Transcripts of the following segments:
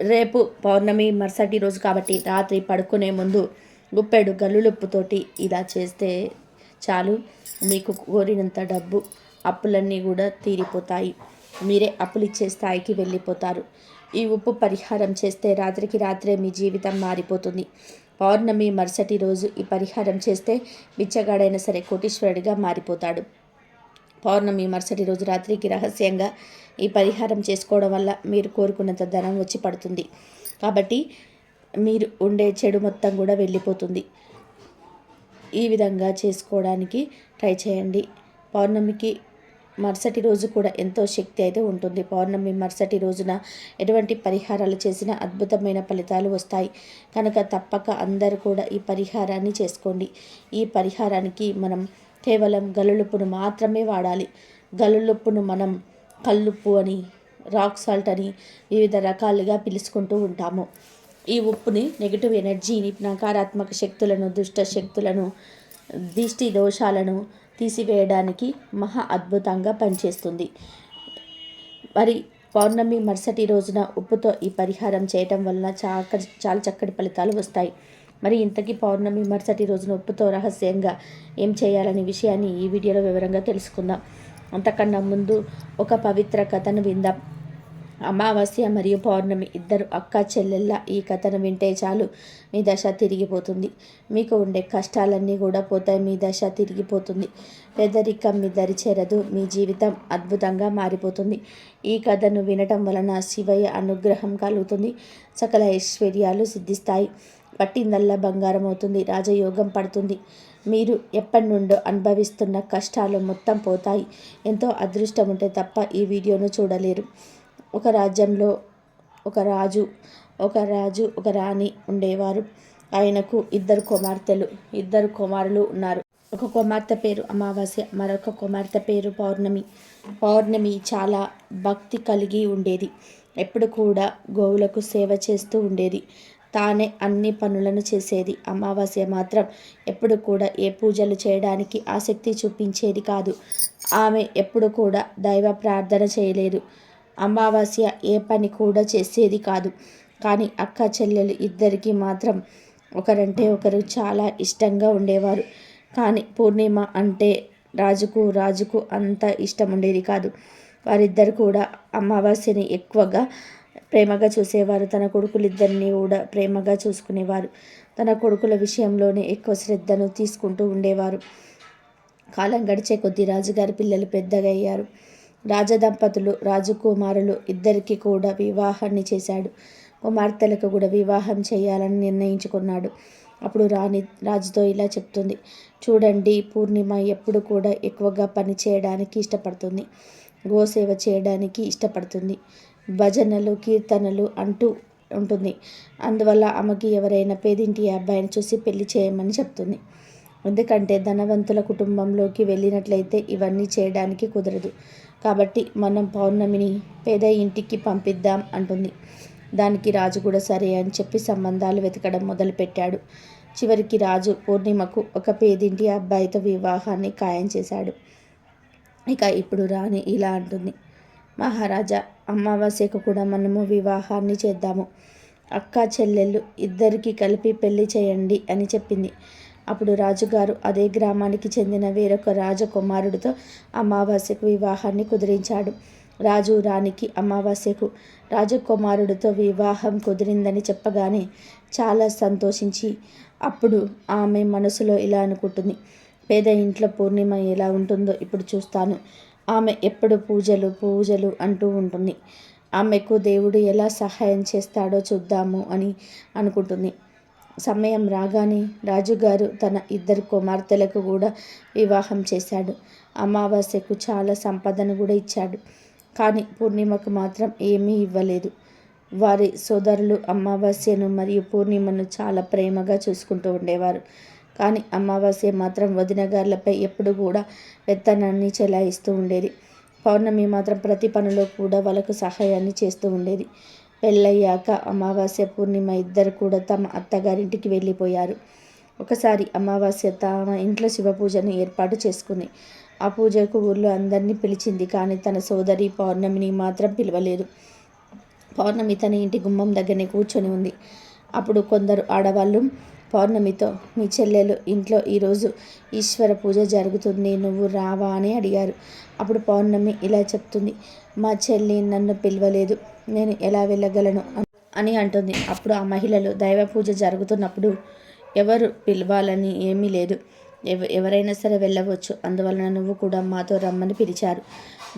రేపు పౌర్ణమి మరుసటి రోజు కాబట్టి రాత్రి పడుకునే ముందు గుప్పెడు గల్లులుప్పుతోటి ఇలా చేస్తే చాలు. మీకు కోరినంత డబ్బు అప్పులన్నీ కూడా తీరిపోతాయి. మీరే అప్పులు ఇచ్చే స్థాయికి వెళ్ళిపోతారు. ఈ ఉప్పు పరిహారం చేస్తే రాత్రికి రాత్రే మీ జీవితం మారిపోతుంది. పౌర్ణమి మరుసటి రోజు ఈ పరిహారం చేస్తే బిచ్చగాడైనా సరే కోటీశ్వరుడిగా మారిపోతాడు. పౌర్ణమి మరుసటి రోజు రాత్రికి రహస్యంగా ఈ పరిహారం చేసుకోవడం వల్ల మీరు కోరుకున్నంత ధనం వచ్చి పడుతుంది. కాబట్టి మీరు ఉండే చెడు మొత్తం కూడా వెళ్ళిపోతుంది. ఈ విధంగా చేసుకోవడానికి ట్రై చేయండి. పౌర్ణమికి మరుసటి రోజు కూడా ఎంతో శక్తి అయితే ఉంటుంది. పౌర్ణమి మరుసటి రోజున ఎటువంటి పరిహారాలు చేసినా అద్భుతమైన ఫలితాలు వస్తాయి. కనుక తప్పక అందరూ కూడా ఈ పరిహారాన్ని చేసుకోండి. ఈ పరిహారానికి మనం కేవలం గల్లులుప్పును మాత్రమే వాడాలి. గల్లులుప్పును మనం కల్లుప్పు అని రాక్ సాల్ట్ అని వివిధ రకాలుగా పిలుచుకుంటూ ఉంటాము. ఈ ఉప్పుని నెగిటివ్ ఎనర్జీని నకారాత్మక శక్తులను దుష్ట శక్తులను దిష్టి దోషాలను తీసివేయడానికి మహా అద్భుతంగా పనిచేస్తుంది. మరి పౌర్ణమి మరుసటి రోజున ఉప్పుతో ఈ పరిహారం చేయటం వలన చాలా చాలా చక్కటి ఫలితాలు వస్తాయి. మరి ఇంతకీ పౌర్ణమి మరుసటి రోజున ఉప్పుతో రహస్యంగా ఏం చేయాలనే విషయాన్ని ఈ వీడియోలో వివరంగా తెలుసుకుందాం. అంతకన్నా ముందు ఒక పవిత్ర కథను విందాం. అమావాస్య మరియు పౌర్ణమి ఇద్దరు అక్క చెల్లెళ్ళ ఈ కథను వింటే చాలు మీ దశ తిరిగిపోతుంది. మీకు ఉండే కష్టాలన్నీ కూడా పోతాయి మీ దశ తిరిగిపోతుంది. పెదరికం మీ దరి చేరదు మీ జీవితం అద్భుతంగా మారిపోతుంది. ఈ కథను వినటం వలన శివయ్య అనుగ్రహం కలుగుతుంది. సకల ఐశ్వర్యాలు సిద్ధిస్తాయి. పట్టిందల్లా బంగారం అవుతుంది రాజయోగం పడుతుంది. మీరు ఎప్పటి నుండో అనుభవిస్తున్న కష్టాలు మొత్తం పోతాయి. ఎంతో అదృష్టం ఉంటే తప్ప ఈ వీడియోను చూడలేరు. ఒక రాజ్యంలో ఒక రాజు ఒక రాజు ఒక రాణి ఉండేవారు. ఆయనకు ఇద్దరు కుమార్తెలు ఇద్దరు కుమారులు ఉన్నారు. ఒక కుమార్తె పేరు అమావాస్య మరొక కుమార్తె పేరు పౌర్ణమి. పౌర్ణమి చాలా భక్తి కలిగి ఉండేది. ఎప్పుడు కూడా గోవులకు సేవ చేస్తూ ఉండేది. తానే అన్ని పనులను చేసేది. అమావాస్య మాత్రం ఎప్పుడు కూడా ఏ పూజలు చేయడానికి ఆసక్తి చూపించేది కాదు. ఆమె ఎప్పుడు కూడా దైవ ప్రార్థన చేయలేదు. అమావాస్య ఏ పని కూడా చేసేది కాదు. కానీ అక్క చెల్లెలు ఇద్దరికి మాత్రం ఒకరంటే ఒకరు చాలా ఇష్టంగా ఉండేవారు. కానీ పూర్ణిమ అంటే రాజుకు రాజుకు అంత ఇష్టం ఉండేది కాదు. వారిద్దరు కూడా అమావాస్యని ఎక్కువగా ప్రేమగా చూసేవారు. తన కొడుకులిద్దరినీ కూడా ప్రేమగా చూసుకునేవారు. తన కొడుకుల విషయంలోనే ఎక్కువ శ్రద్ధను తీసుకుంటూ ఉండేవారు. కాలం గడిచే కొద్దీ రాజుగారి పిల్లలు పెద్దగా అయ్యారు రాజదంపతులు రాజకుమారులు ఇద్దరికి కూడా వివాహాన్ని చేశాడు. కుమార్తెలకు కూడా వివాహం చేయాలని నిర్ణయించుకున్నాడు. అప్పుడు రాణి రాజుతో ఇలా చెప్తుంది. చూడండి పూర్ణిమ ఎప్పుడు కూడా ఎక్కువగా పని చేయడానికి ఇష్టపడుతుంది. గోసేవ చేయడానికి ఇష్టపడుతుంది. భజనలు కీర్తనలు అంటూ ఉంటుంది. అందువల్ల ఆమెకి ఎవరైనా పేదింటి అబ్బాయిని చూసి పెళ్ళి చేయమని చెప్తుంది. ఎందుకంటే ధనవంతుల కుటుంబంలోకి వెళ్ళినట్లయితే ఇవన్నీ చేయడానికి కుదరదు. కాబట్టి మనం పౌర్ణమిని పేద ఇంటికి పంపిద్దాం అంటుంది. దానికి రాజు కూడా సరే అని చెప్పి సంబంధాలు వెతకడం మొదలుపెట్టాడు. చివరికి రాజు పూర్ణిమకు ఒక పేదింటి అబ్బాయితో వివాహాన్ని ఖాయం చేశాడు. ఇక ఇప్పుడు రాణి ఇలా అంటుంది. మహారాజా అమావాస్యకు కూడా మనము వివాహాన్ని చేద్దాము. అక్క చెల్లెళ్ళు ఇద్దరికి కలిపి పెళ్ళి చేయండి అని చెప్పింది. అప్పుడు రాజుగారు అదే గ్రామానికి చెందిన వేరొక రాజకుమారుడితో అమావాస్యకు వివాహాన్ని కుదిరించాడు. రాజు రాణికి అమావాస్యకు రాజకుమారుడితో వివాహం కుదిరిందని చెప్పగానే చాలా సంతోషించి అప్పుడు ఆమె మనసులో ఇలా అనుకుంటుంది. పేద ఇంట్లో పూర్ణిమ ఎలా ఉంటుందో ఇప్పుడు చూస్తాను. ఆమె ఎప్పుడు పూజలు పూజలు అంటూ ఉంటుంది. ఆమెకు దేవుడు ఎలా సహాయం చేస్తాడో చూద్దాము అని అనుకుంటుంది. సమయం రాగానే రాజుగారు తన ఇద్దరు కుమార్తెలకు కూడా వివాహం చేశాడు. అమావాస్యకు చాలా సంపదను కూడా ఇచ్చాడు. కానీ పూర్ణిమకు మాత్రం ఏమీ ఇవ్వలేదు. వారి సోదరులు అమావాస్యను మరియు పూర్ణిమను చాలా ప్రేమగా చూసుకుంటూ ఉండేవారు. కానీ అమావాస్య మాత్రం వదినగారులపై ఎప్పుడు కూడా పెత్తనాన్ని చెలాయిస్తూ ఉండేది. పౌర్ణమి మాత్రం ప్రతి పనిలో కూడా వాళ్ళకు సహాయాన్ని చేస్తూ ఉండేది. పెళ్ళయ్యాక అమావాస్య పూర్ణిమ ఇద్దరు కూడా తమ అత్తగారింటికి వెళ్ళిపోయారు. ఒకసారి అమావాస్య తమ ఇంట్లో శివ పూజను ఏర్పాటు చేసుకుంది. ఆ పూజకు ఊళ్ళో అందరినీ పిలిచింది కానీ తన సోదరి పౌర్ణమిని మాత్రం పిలవలేదు. పౌర్ణమి తన ఇంటి గుమ్మం దగ్గరనే కూర్చొని ఉంది. అప్పుడు కొందరు ఆడవాళ్ళు పౌర్ణమితో మీ చెల్లెలు ఇంట్లో ఈరోజు ఈశ్వర పూజ జరుగుతుంది నువ్వు రావా అని అడిగారు. అప్పుడు పౌర్ణమి ఇలా చెప్తుంది మా చెల్లి నన్ను పిలవలేదు నేను ఎలా వెళ్ళగలను అని అంటుంది. అప్పుడు ఆ మహిళలు దైవ పూజ జరుగుతున్నప్పుడు ఎవరు పిలవాలని ఏమీ లేదు. ఎవ ఎవరైనా సరే వెళ్ళవచ్చు అందువలన నువ్వు కూడా మాతో రమ్మని పిలిచారు.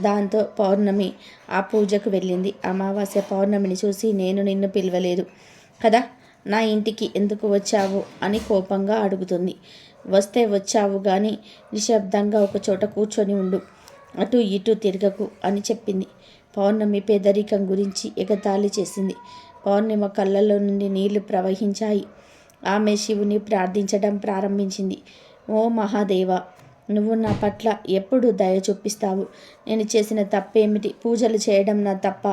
దాంతో పౌర్ణమి ఆ పూజకు వెళ్ళింది. అమావాస్య పౌర్ణమిని చూసి నేను నిన్ను పిలవలేదు కదా? నా ఇంటికి ఎందుకు వచ్చావు? అని కోపంగా అడుగుతుంది. వస్తే వచ్చావు కానీ నిశ్శబ్దంగా ఒక చోట కూర్చొని ఉండు. అటు ఇటు తిరగకు అని చెప్పింది. పౌర్ణమి పేదరికం గురించి ఎగతాళి చేసింది. పౌర్ణిమ కళ్ళలో నుండి నీళ్ళు ప్రవహించాయి. ఆమె శివుని ప్రార్థించడం ప్రారంభించింది. ఓ మహాదేవ నువ్వు నా పట్ల ఎప్పుడు దయ చూపిస్తావు? నేను చేసిన తప్పేమిటి? పూజలు చేయడం నా తప్ప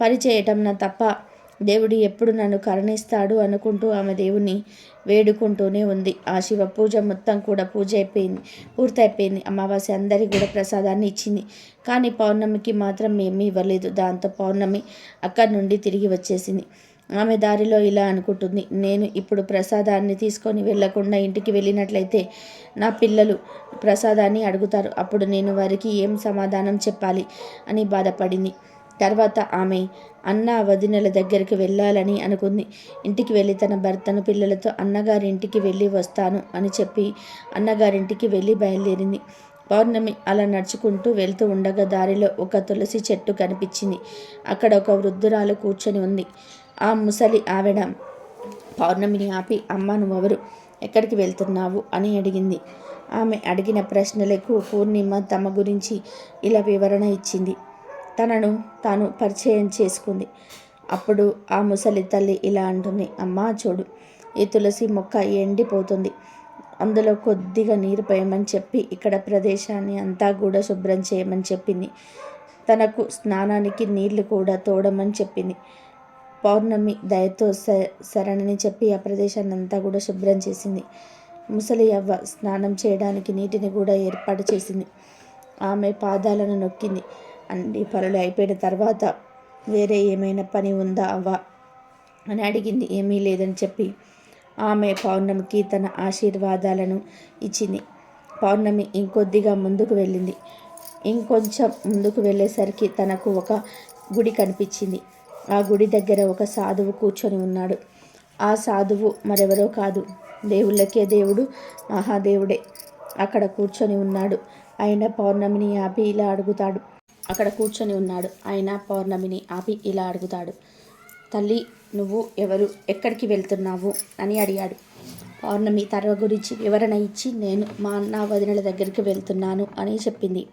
పని చేయటం నా తప్ప దేవుడు ఎప్పుడు నన్ను కరుణిస్తాడు అనుకుంటూ ఆమె దేవుని వేడుకుంటూనే ఉంది. ఆ శివ పూజ మొత్తం కూడా పూజ అయిపోయింది. పూర్తయిపోయింది. అమావాస్య అందరికీ కూడా ప్రసాదాన్ని ఇచ్చింది. కానీ పౌర్ణమికి మాత్రం ఏమీ ఇవ్వలేదు. దాంతో పౌర్ణమి అక్కడి నుండి తిరిగి వచ్చేసింది. ఆమె దారిలో ఇలా అనుకుంటుంది. నేను ఇప్పుడు ప్రసాదాన్ని తీసుకొని వెళ్ళకుండా ఇంటికి వెళ్ళినట్లయితే నా పిల్లలు ప్రసాదాన్ని అడుగుతారు. అప్పుడు నేను వారికి ఏం సమాధానం చెప్పాలి అని బాధపడింది. తర్వాత ఆమె అన్న వదినల దగ్గరికి వెళ్ళాలని అనుకుంది. ఇంటికి వెళ్ళి తన భర్తను పిల్లలతో అన్నగారింటికి వెళ్ళి వస్తాను అని చెప్పి అన్నగారింటికి వెళ్ళి బయలుదేరింది. పౌర్ణమి అలా నడుచుకుంటూ వెళ్తూ ఉండగా దారిలో ఒక తులసి చెట్టు కనిపించింది. అక్కడ ఒక వృద్ధురాలు కూర్చొని ఉంది. ఆ ముసలి ఆవిడ పౌర్ణమిని ఆపి అమ్మ నువ్వెవరు? ఎక్కడికి వెళ్తున్నావు? అని అడిగింది. ఆమె అడిగిన ప్రశ్నలకు పూర్ణిమ తమ గురించి ఇలా వివరణ ఇచ్చింది. తనను తాను పరిచయం చేసుకుంది. అప్పుడు ఆ ముసలి తల్లి ఇలా అంటుంది అమ్మా చూడు ఈ తులసి మొక్క ఎండిపోతుంది. అందులో కొద్దిగా నీరు పోయమని చెప్పి ఇక్కడ ప్రదేశాన్ని అంతా కూడా శుభ్రం చేయమని చెప్పింది. తనకు స్నానానికి నీళ్ళు కూడా తోడమని చెప్పింది. పౌర్ణమి దయతో స శరణని చెప్పి ఆ ప్రదేశాన్ని అంతా కూడా శుభ్రం చేసింది. ముసలి అవ్వ స్నానం చేయడానికి నీటిని కూడా ఏర్పాటు చేసింది. ఆమె పాదాలను నొక్కింది. అన్ని పనులు అయిపోయిన తర్వాత వేరే ఏమైనా పని ఉందా అవ్వా అని అడిగింది. ఏమీ లేదని చెప్పి ఆమె పౌర్ణమికి తన ఆశీర్వాదాలను ఇచ్చింది. పౌర్ణమి ఇంకొద్దిగా ముందుకు వెళ్ళింది. ఇంకొంచెం ముందుకు వెళ్ళేసరికి తనకు ఒక గుడి కనిపించింది. ఆ గుడి దగ్గర ఒక సాధువు కూర్చొని ఉన్నాడు. ఆ సాధువు మరెవరో కాదు. దేవుళ్ళకే దేవుడు మహాదేవుడే. అక్కడ కూర్చొని ఉన్నాడు. ఆయన పౌర్ణమిని ఆపి ఇలా అడుగుతాడు. అక్కడ కూర్చొని ఉన్నాడు. ఆయన పౌర్ణమిని ఆపి ఇలా అడుగుతాడు. తల్లి నువ్వు ఎవరు? ఎక్కడికి వెళ్తున్నావు? అని అడిగాడు. పౌర్ణమి తర గురించి వివరణ ఇచ్చి నేను మా అన్న వదినల దగ్గరికి వెళ్తున్నాను అని చెప్పింది.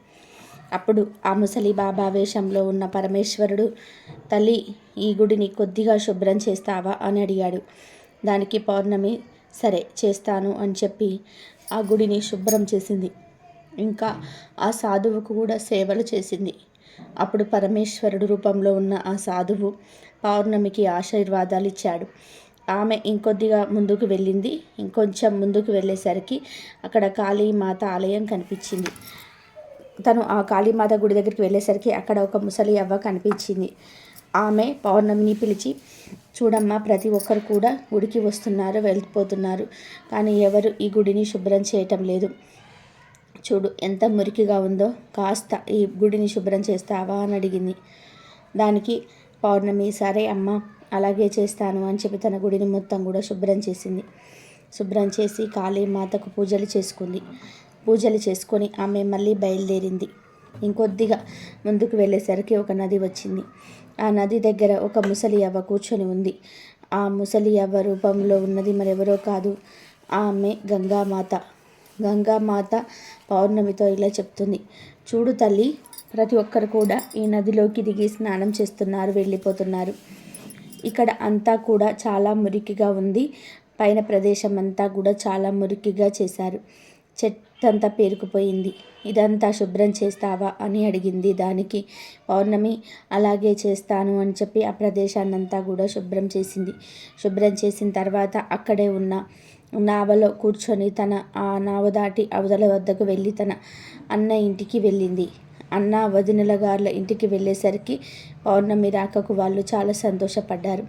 అప్పుడు ఆ ముసలి బాబా వేషంలో ఉన్న పరమేశ్వరుడు తల్లి ఈ గుడిని కొద్దిగా శుభ్రం చేస్తావా? అని అడిగాడు. దానికి పౌర్ణమి సరే చేస్తాను అని చెప్పి ఆ గుడిని శుభ్రం చేసింది. ఇంకా ఆ సాధువుకు కూడా సేవలు చేసింది. అప్పుడు పరమేశ్వరుడు రూపంలో ఉన్న ఆ సాధువు పౌర్ణమికి ఆశీర్వాదాలు ఇచ్చాడు. ఆమె ఇంకొద్దిగా ముందుకు వెళ్ళింది. ఇంకొంచెం ముందుకు వెళ్ళేసరికి అక్కడ కాళీమాత ఆలయం కనిపించింది. తను ఆ కాళీమాత గుడి దగ్గరికి వెళ్ళేసరికి అక్కడ ఒక ముసలి అవ్వ కనిపించింది. ఆమె పౌర్ణమిని పిలిచి చూడమ్మా ప్రతి ఒక్కరు కూడా గుడికి వస్తున్నారు వెళ్ళిపోతున్నారు. కానీ ఎవరు ఈ గుడిని శుభ్రం చేయటం లేదు. చూడు ఎంత మురికిగా ఉందో. కాస్త ఈ గుడిని శుభ్రం చేస్తావా? అని అడిగింది. దానికి పౌర్ణమి సరే అమ్మ అలాగే చేస్తాను అని చెప్పి తన గుడిని మొత్తం కూడా శుభ్రం చేసింది. శుభ్రం చేసి కాళీమాతకు పూజలు చేసుకుంది. పూజలు చేసుకొని ఆమె మళ్ళీ బయలుదేరింది. ఇంకొద్దిగా ముందుకు వెళ్ళేసరికి ఒక నది వచ్చింది. ఆ నది దగ్గర ఒక ముసలి అవ్వ కూర్చొని ఉంది. ఆ ముసలి అవ్వ రూపంలో ఉన్నది మరెవరో కాదు. ఆమె గంగామాత. గంగామాత పౌర్ణమితో ఇలా చెప్తుంది. చూడు తల్లి ప్రతి ఒక్కరు కూడా ఈ నదిలోకి దిగి స్నానం చేస్తున్నారు వెళ్ళిపోతున్నారు. ఇక్కడ అంతా కూడా చాలా మురికిగా ఉంది. పైన ప్రదేశం అంతా కూడా చాలా మురికిగా చేశారు. చెట్టంతా పేరుకుపోయింది. ఇదంతా శుభ్రం చేస్తావా? అని అడిగింది దానికి. పౌర్ణమి అలాగే చేస్తాను అని చెప్పి ఆ ప్రదేశాన్నంతా కూడా శుభ్రం చేసింది. శుభ్రం చేసిన తర్వాత అక్కడే ఉన్న నావలో కూర్చొని తన ఆ నావ దాటి అవతల వద్దకు వెళ్ళి తన అన్న ఇంటికి వెళ్ళింది. అన్న వదినల గారుల ఇంటికి వెళ్ళేసరికి పౌర్ణమి రాకకు వాళ్ళు చాలా సంతోషపడ్డారు.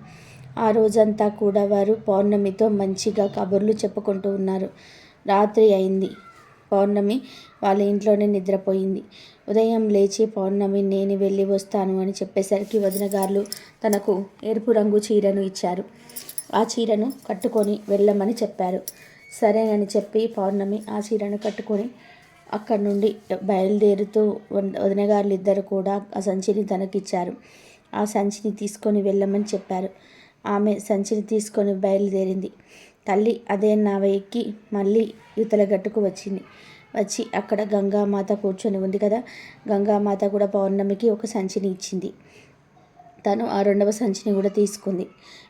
ఆ రోజంతా కూడా వారు పౌర్ణమితో మంచిగా కబుర్లు చెప్పుకుంటూ ఉన్నారు. రాత్రి అయింది. పౌర్ణమి వాళ్ళ ఇంట్లోనే నిద్రపోయింది. ఉదయం లేచి పౌర్ణమి నేను వెళ్ళి వస్తాను అని చెప్పేసరికి వదినగారులు తనకు ఎరుపు రంగు చీరను ఇచ్చారు. ఆ చీరను కట్టుకొని వెళ్ళమని చెప్పారు. సరేనని చెప్పి పౌర్ణమి ఆ చీరను కట్టుకొని అక్కడి నుండి బయలుదేరుతూ వదినగారులు ఇద్దరు కూడా ఆ సంచిని తనకిచ్చారు. ఆ సంచిని తీసుకొని వెళ్ళమని చెప్పారు. ఆమె సంచిని తీసుకొని బయలుదేరింది. తల్లి అదే నావ ఎక్కి మళ్ళీ యుతల గట్టుకు వచ్చింది. వచ్చి అక్కడ గంగామాత కూర్చొని ఉంది కదా గంగామాత కూడా పౌర్ణమికి ఒక సంచిని ఇచ్చింది. తను ఆ రెండవ సంచిని కూడా తీసుకుంది.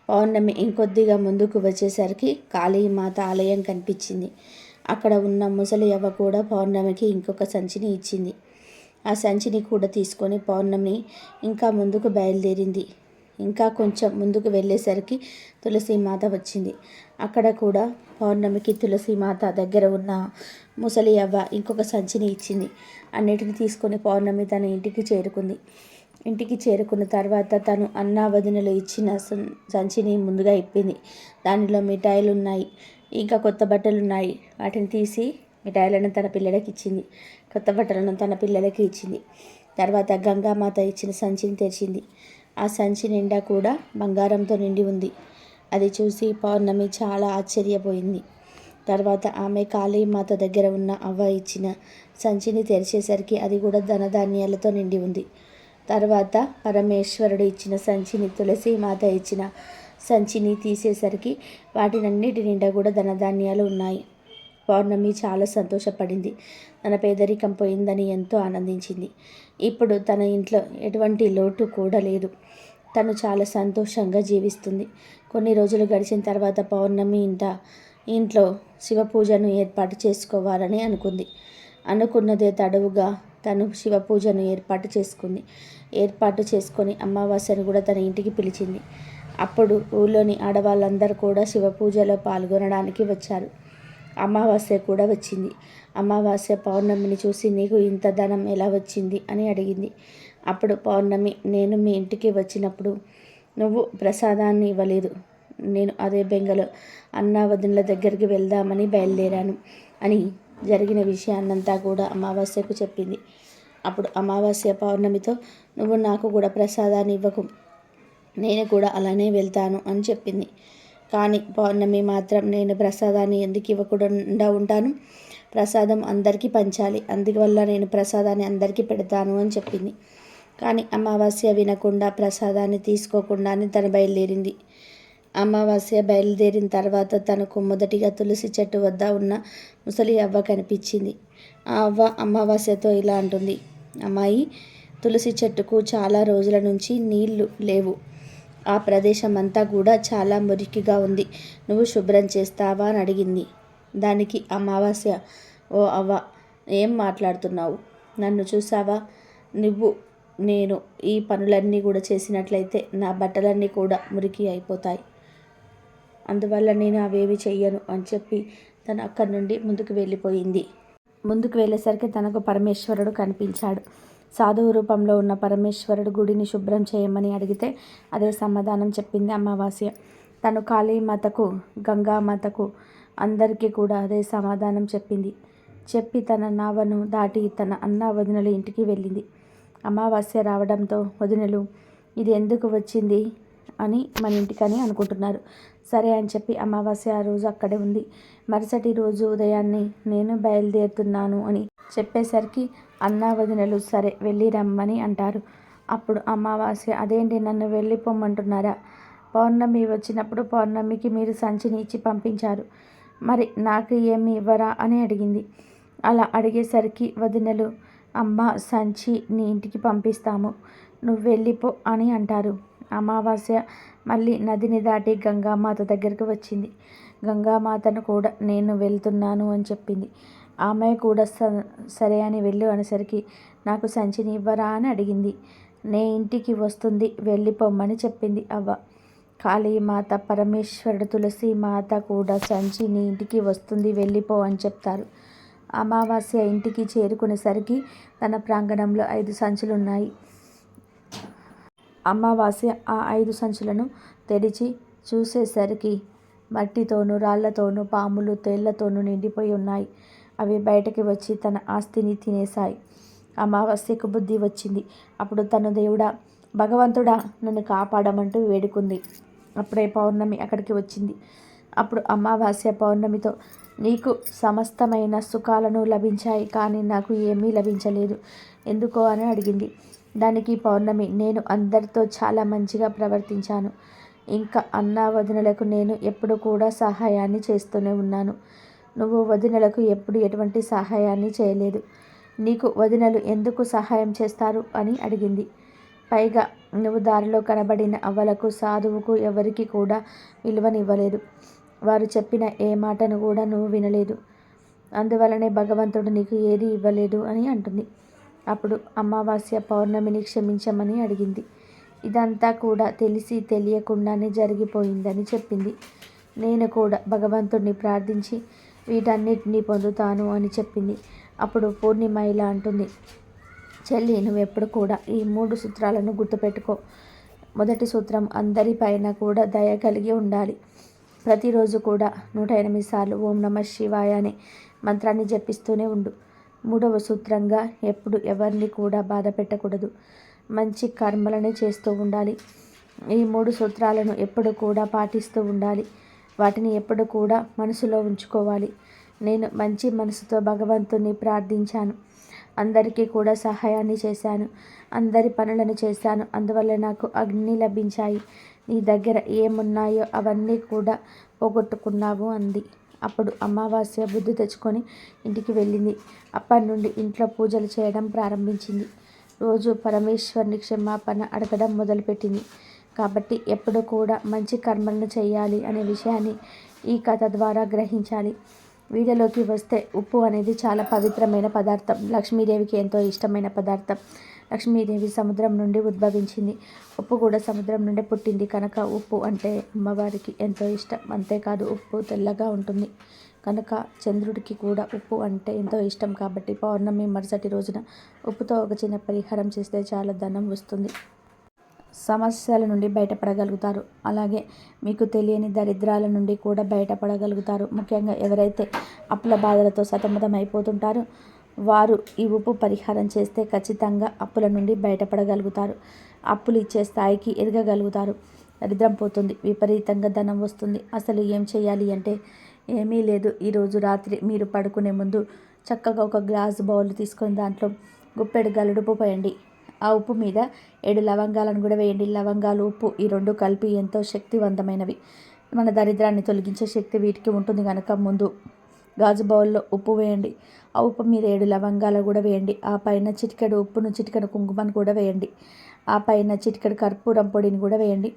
పౌర్ణమి ఇంకొద్దిగా ముందుకు వచ్చేసరికి కాళీమాత ఆలయం కనిపించింది. అక్కడ ఉన్న ముసలి అవ్వ కూడా పౌర్ణమికి ఇంకొక సంచిని ఇచ్చింది. ఆ సంచిని కూడా తీసుకొని పౌర్ణమి ఇంకా ముందుకు బయలుదేరింది. ఇంకా కొంచెం ముందుకు వెళ్ళేసరికి తులసీమాత వచ్చింది. అక్కడ కూడా పౌర్ణమికి తులసీమాత దగ్గర ఉన్న ముసలి అవ్వ ఇంకొక సంచిని ఇచ్చింది. అన్నిటిని తీసుకొని పౌర్ణమి తన ఇంటికి చేరుకుంది. ఇంటికి చేరుకున్న తర్వాత తను అన్నా వదినలు ఇచ్చిన సంచిని ముందుగా ఇప్పింది. దానిలో మిఠాయిలు ఉన్నాయి ఇంకా కొత్త బట్టలు ఉన్నాయి వాటిని తీసి మిఠాయిలను తన పిల్లలకి ఇచ్చింది. కొత్త బట్టలను తన పిల్లలకి ఇచ్చింది. తర్వాత గంగామాత ఇచ్చిన సంచిని తెరిచింది. ఆ సంచి నిండా కూడా బంగారంతో నిండి ఉంది. అది చూసి పౌర్ణమి చాలా ఆశ్చర్యపోయింది. తర్వాత ఆమె కాళీమాత దగ్గర ఉన్న అవ్వ ఇచ్చిన సంచిని తెరిచేసరికి అది కూడా ధనధాన్యాలతో నిండి ఉంది. తర్వాత పరమేశ్వరుడు ఇచ్చిన సంచిని తులసి మాత ఇచ్చిన సంచిని తీసేసరికి వాటినన్నిటి నిండా కూడా ధనధాన్యాలు ఉన్నాయి. పౌర్ణమి చాలా సంతోషపడింది. తన పేదరికం పోయిందని ఎంతో ఆనందించింది. ఇప్పుడు తన ఇంట్లో ఎటువంటి లోటు కూడా లేదు. తను చాలా సంతోషంగా జీవిస్తుంది. కొన్ని రోజులు గడిచిన తర్వాత పౌర్ణమి ఇంట ఇంట్లో శివ పూజను ఏర్పాటు చేసుకోవాలని అనుకుంది. అనుకున్నదే తడవుగా తను శివ పూజను ఏర్పాటు చేసుకుంది. ఏర్పాటు చేసుకొని అమావాస్యను కూడా తన ఇంటికి పిలిచింది. అప్పుడు ఊళ్ళోని ఆడవాళ్ళందరూ కూడా శివ పూజలో పాల్గొనడానికి వచ్చారు. అమావాస్య కూడా వచ్చింది. అమావాస్య పౌర్ణమిని చూసి నీకు ఇంత ధనం ఎలా వచ్చింది అని అడిగింది. అప్పుడు పౌర్ణమి నేను మీ ఇంటికి వచ్చినప్పుడు నువ్వు ప్రసాదాన్ని ఇవ్వలేదు. నేను అదే బెంగలో అన్నా వదినల దగ్గరికి వెళ్దామని బయలుదేరాను అని జరిగిన విషయాన్నంతా కూడా అమావాస్యకు చెప్పింది. అప్పుడు అమావాస్య పౌర్ణమితో నువ్వు నాకు కూడా ప్రసాదాన్ని ఇవ్వకు. నేను కూడా అలానే వెళ్తాను అని చెప్పింది. కానీ పౌర్ణమి మాత్రం నేను ప్రసాదాన్ని ఎందుకు ఇవ్వకుండా ఉంటాను? ప్రసాదం అందరికీ పంచాలి. అందువల్ల నేను ప్రసాదాన్ని అందరికీ పెడతాను అని చెప్పింది. కానీ అమావాస్య వినకుండా ప్రసాదాన్ని తీసుకోకుండానే తను బయలుదేరింది. అమావాస్య బయలుదేరిన తర్వాత తనకు మొదటిగా తులసి చెట్టు వద్ద ఉన్న ముసలి అవ్వ కనిపించింది. ఆ అవ్వ అమావాస్యతో ఇలా అంటుంది అమ్మాయి తులసి చెట్టుకు చాలా రోజుల నుంచి నీళ్ళు లేవు. ఆ ప్రదేశం అంతా కూడా చాలా మురికిగా ఉంది. నువ్వు శుభ్రం చేస్తావా? అని అడిగింది. దానికి అమావాస్య ఓ అవ్వ ఏం మాట్లాడుతున్నావు? నన్ను చూసావా? నువ్వు నేను ఈ పనులన్నీ కూడా చేసినట్లయితే నా బట్టలన్నీ కూడా మురికి అయిపోతాయి. అందువల్ల నేను అవేవి చెయ్యను అని చెప్పి తను అక్కడి నుండి ముందుకు వెళ్ళిపోయింది. ముందుకు వెళ్ళేసరికి తనకు పరమేశ్వరుడు కనిపించాడు. సాధువు రూపంలో ఉన్న పరమేశ్వరుడు గుడిని శుభ్రం చేయమని అడిగితే అదే సమాధానం చెప్పింది అమావాస్య. తను కాళీమాతకు గంగామాతకు అందరికీ కూడా అదే సమాధానం చెప్పింది. చెప్పి తన నావను దాటి తన అన్న వదినల ఇంటికి వెళ్ళింది. అమావాస్య రావడంతో వదినలు ఇది ఎందుకు వచ్చింది? అని మన ఇంటికని అనుకుంటున్నారు. సరే అని చెప్పి అమావాస్య ఆ రోజు అక్కడే ఉంది. మరుసటి రోజు ఉదయాన్నే నేను బయలుదేరుతున్నాను అని చెప్పేసరికి అన్నా వదినలు సరే వెళ్ళి రమ్మని అంటారు. అప్పుడు అమావాస్య అదేంటి నన్ను వెళ్ళిపోమంటున్నారా పౌర్ణమి వచ్చినప్పుడు పౌర్ణమికి మీరు సంచిని ఇచ్చి పంపించారు. మరి నాకు ఏమి ఇవ్వరా? అని అడిగింది. అలా అడిగేసరికి వదినలు అమ్మ సంచి నీ ఇంటికి పంపిస్తాము. నువ్వు వెళ్ళిపో అని అంటారు. అమావాస్య మళ్ళీ నదిని దాటి గంగామాత దగ్గరికి వచ్చింది. గంగామాతను కూడా నేను వెళ్తున్నాను అని చెప్పింది. ఆమె కూడా సరే అని వెళ్ళు అనేసరికి నాకు సంచిని ఇవ్వరా అని అడిగింది. నే ఇంటికి వస్తుంది వెళ్ళిపోమ్మని చెప్పింది అవ్వ. కాళీమాత పరమేశ్వరుడు తులసి మాత కూడా సంచి నీ ఇంటికి వస్తుంది వెళ్ళిపో అని చెప్తారు. అమావాస్య ఇంటికి చేరుకునేసరికి తన ప్రాంగణంలో ఐదు సంచులున్నాయి. అమావాస్య ఆ ఐదు సంచులను తెరిచి చూసేసరికి మట్టితోనూ రాళ్ళతోనూ పాములు తేళ్ళతోనూ నిండిపోయి ఉన్నాయి. అవి బయటకి వచ్చి తన ఆస్తిని తినేశాయి. అమావాస్యకు బుద్ధి వచ్చింది. అప్పుడు తను దేవుడా భగవంతుడా నన్ను కాపాడమంటూ వేడుకుంది. అప్పుడే పౌర్ణమి అక్కడికి వచ్చింది. అప్పుడు అమావాస్య పౌర్ణమితో నీకు సమస్తమైన సుఖాలను లభించాయి కానీ నాకు ఏమీ లభించలేదు. ఎందుకో అని అడిగింది. దానికి పౌర్ణమి. నేను అందరితో చాలా మంచిగా ప్రవర్తించాను. ఇంకా అన్న వదినలకు నేను ఎప్పుడు కూడా సహాయాన్ని చేస్తూనే ఉన్నాను. నువ్వు వదినలకు ఎప్పుడు ఎటువంటి సహాయాన్ని చేయలేదు. నీకు వదినలు ఎందుకు సహాయం చేస్తారు? అని అడిగింది. పైగా నువ్వు దారిలో కనబడిన అవ్వలకు సాధువుకు ఎవరికి కూడా విలువనివ్వలేదు. వారు చెప్పిన ఏ మాటను కూడా నువ్వు వినలేదు. అందువలనే భగవంతుడు నీకు ఏది ఇవ్వలేదు అని అంటుంది. అప్పుడు అమావాస్య పౌర్ణమిని క్షమించమని అడిగింది. ఇదంతా కూడా తెలిసి తెలియకుండానే జరిగిపోయిందని చెప్పింది. నేను కూడా భగవంతుడిని ప్రార్థించి వీటన్నిటిని పొందుతాను అని చెప్పింది. అప్పుడు పూర్ణిమ ఇలా అంటుంది. చెల్లి నువ్వెప్పుడు కూడా ఈ మూడు సూత్రాలను గుర్తుపెట్టుకో. మొదటి సూత్రం అందరిపైన కూడా దయ కలిగి ఉండాలి. ప్రతిరోజు కూడా నూట ఎనిమిది సార్లు ఓం నమ శివాయ అనే మంత్రాన్ని జపిస్తూనే ఉండు. మూడవ సూత్రంగా ఎప్పుడు ఎవరిని కూడా బాధ పెట్టకూడదు. మంచి కర్మలనే చేస్తూ ఉండాలి. ఈ మూడు సూత్రాలను ఎప్పుడు కూడా పాటిస్తూ ఉండాలి. వాటిని ఎప్పుడు కూడా మనసులో ఉంచుకోవాలి. నేను మంచి మనసుతో భగవంతుని ప్రార్థించాను. అందరికీ కూడా సహాయాన్ని చేశాను. అందరి పనులను చేశాను. అందువల్ల నాకు అగ్ని లభించాయి. నీ దగ్గర ఏమున్నాయో అవన్నీ కూడా పోగొట్టుకున్నావు అంది. అప్పుడు అమావాస్య బుద్ధి తెచ్చుకొని ఇంటికి వెళ్ళింది. అప్పటి నుండి ఇంట్లో పూజలు చేయడం ప్రారంభించింది. రోజు పరమేశ్వరుని క్షమాపణ అడగడం మొదలుపెట్టింది. కాబట్టి ఎప్పుడు కూడా మంచి కర్మలను చేయాలి అనే విషయాన్ని ఈ కథ ద్వారా గ్రహించాలి. వీడియోలోకి వస్తే ఉప్పు అనేది చాలా పవిత్రమైన పదార్థం. లక్ష్మీదేవికి ఎంతో ఇష్టమైన పదార్థం. లక్ష్మీదేవి సముద్రం నుండి ఉద్భవించింది. ఉప్పు కూడా సముద్రం నుండి పుట్టింది. కనుక ఉప్పు అంటే అమ్మవారికి ఎంతో ఇష్టం. అంతేకాదు ఉప్పు తెల్లగా ఉంటుంది. కనుక చంద్రుడికి కూడా ఉప్పు అంటే ఎంతో ఇష్టం కాబట్టి పౌర్ణమి మరుసటి రోజున ఉప్పుతో ఒక చిన్న పరిహారం చేస్తే చాలా ధనం వస్తుంది. సమస్యల నుండి బయటపడగలుగుతారు. అలాగే మీకు తెలియని దరిద్రాల నుండి కూడా బయటపడగలుగుతారు. ముఖ్యంగా ఎవరైతే అప్పుల బాధలతో సతమతం అయిపోతుంటారో వారు ఈ ఉప్పు పరిహారం చేస్తే ఖచ్చితంగా అప్పుల నుండి బయటపడగలుగుతారు. అప్పులు ఇచ్చే స్థాయికి ఎదగగలుగుతారు. దరిద్రం పోతుంది. విపరీతంగా ధనం వస్తుంది. అసలు ఏం చేయాలి అంటే ఏమీ లేదు. ఈరోజు రాత్రి మీరు పడుకునే ముందు చక్కగా ఒక గ్లాస్ బౌల్ తీసుకొని దాంట్లో గుప్పెడు గలుడుపు పోయండి. ఆ ఉప్పు మీద ఏడు లవంగాలను కూడా వేయండి. లవంగాలు ఉప్పు ఈ రెండు కలిపి ఎంతో శక్తివంతమైనవి. మన దరిద్రాన్ని తొలగించే శక్తి వీటికి ఉంటుంది కనుక ముందు గాజు బౌల్లో ఉప్పు వేయండి. ఆ ఉప్పు మీరు ఏడు లవంగాలు కూడా వేయండి. ఆ పైన చిటికెడు ఉప్పును చిటికెడు కుంకుమను కూడా వేయండి. ఆ పైన చిటికెడు కర్పూరం పొడిని కూడా వేయండి.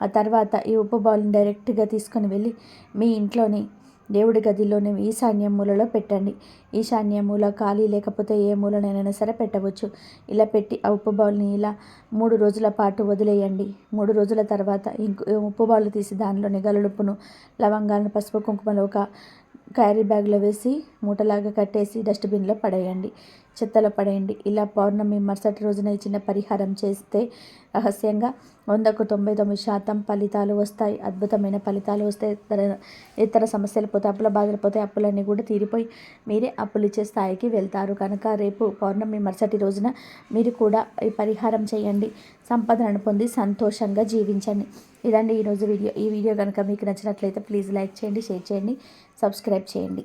ఆ తర్వాత ఈ ఉప్పు బౌల్ని డైరెక్ట్గా తీసుకొని వెళ్ళి మీ ఇంట్లోని దేవుడి గదిలోని ఈశాన్య మూలలో పెట్టండి. ఈశాన్య మూల ఖాళీ లేకపోతే ఏ మూలనైనా సరే పెట్టవచ్చు. ఇలా పెట్టి ఆ ఉప్పు బౌల్ని ఇలా మూడు రోజుల పాటు వదిలేయండి. మూడు రోజుల తర్వాత ఇంకో ఉప్పు బౌల్ తీసి దానిలోని గలుడుపును లవంగాలను పసుపు కుంకుమలో ఒక క్యారీ బ్యాగ్లో వేసి మూటలాగా కట్టేసి డస్ట్బిన్లో పడేయండి. చెత్తలో పడేయండి. ఇలా పౌర్ణమి మరుసటి రోజున ఇచ్చిన పరిహారం చేస్తే రహస్యంగా వందకు తొంభై తొమ్మిది శాతం ఫలితాలు వస్తాయి. అద్భుతమైన ఫలితాలు వస్తాయి. ఇతర ఇతర సమస్యలు పోతే అప్పుల బాధలు పోతే అప్పులన్నీ కూడా తీరిపోయి మీరే అప్పులు ఇచ్చే స్థాయికి వెళ్తారు. కనుక రేపు పౌర్ణమి మరుసటి రోజున మీరు కూడా ఈ పరిహారం చేయండి. సంపదను పొంది సంతోషంగా జీవించండి. ఇదండి ఈరోజు వీడియో. ఈ వీడియో కనుక మీకు నచ్చినట్లయితే ప్లీజ్ లైక్ చేయండి షేర్ చేయండి సబ్స్క్రైబ్ చేయండి.